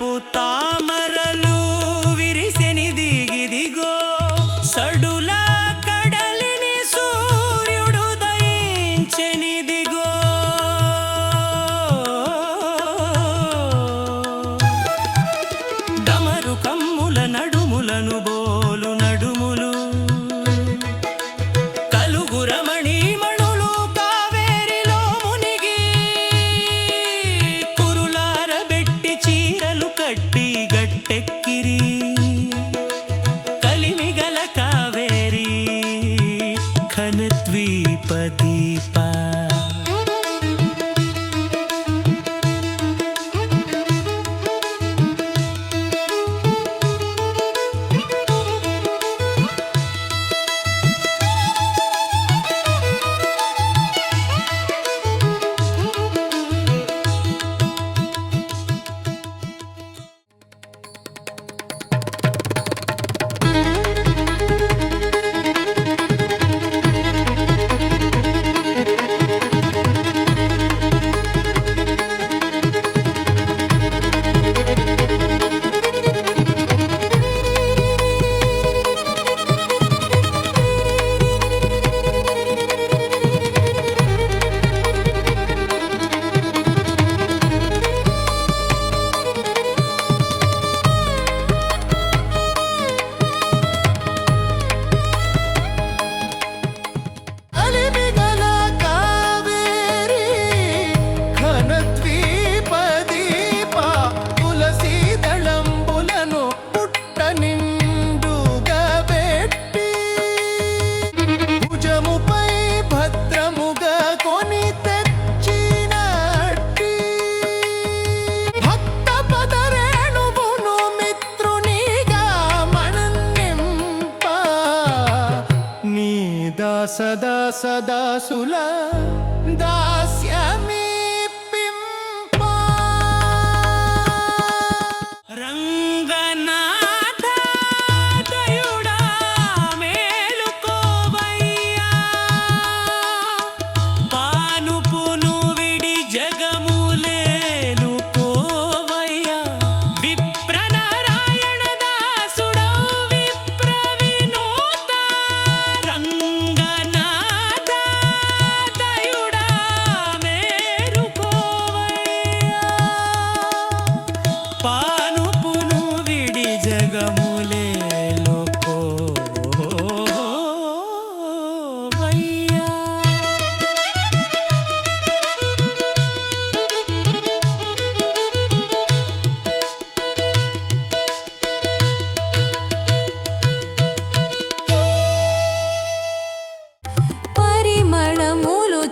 پوتا సదాసులా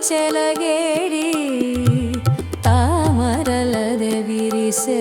ಚಲಗೇಡಿ ತಾಮರಲದೆ ವಿರಿಸೆ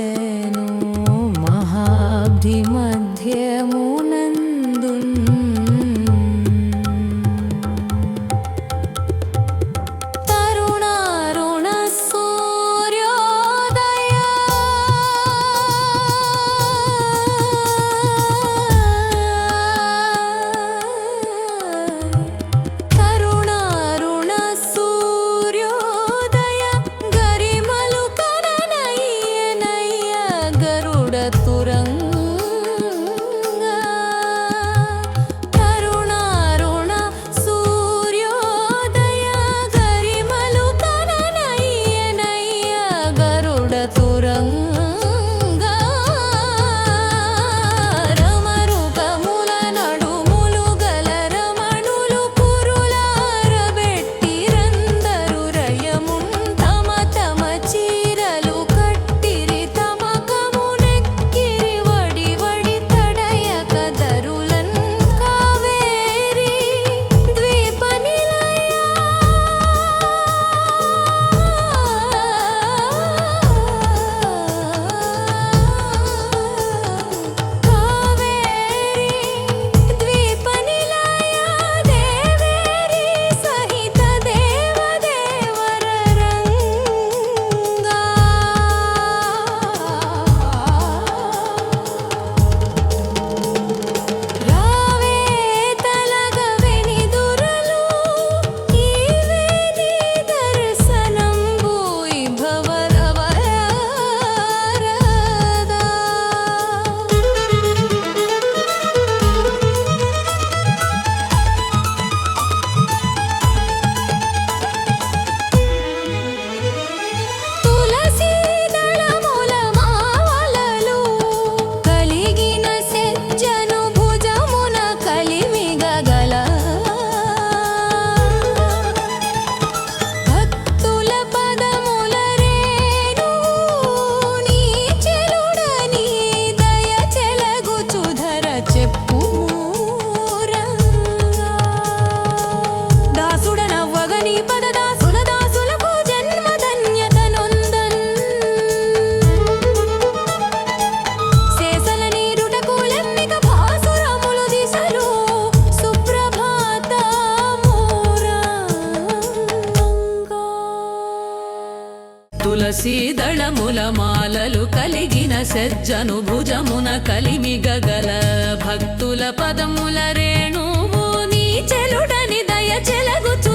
సజ్జను భుజమున కలిమి గగల భక్తుల పదముల రేణువు నీ చెలుడని దయ చెలగుచు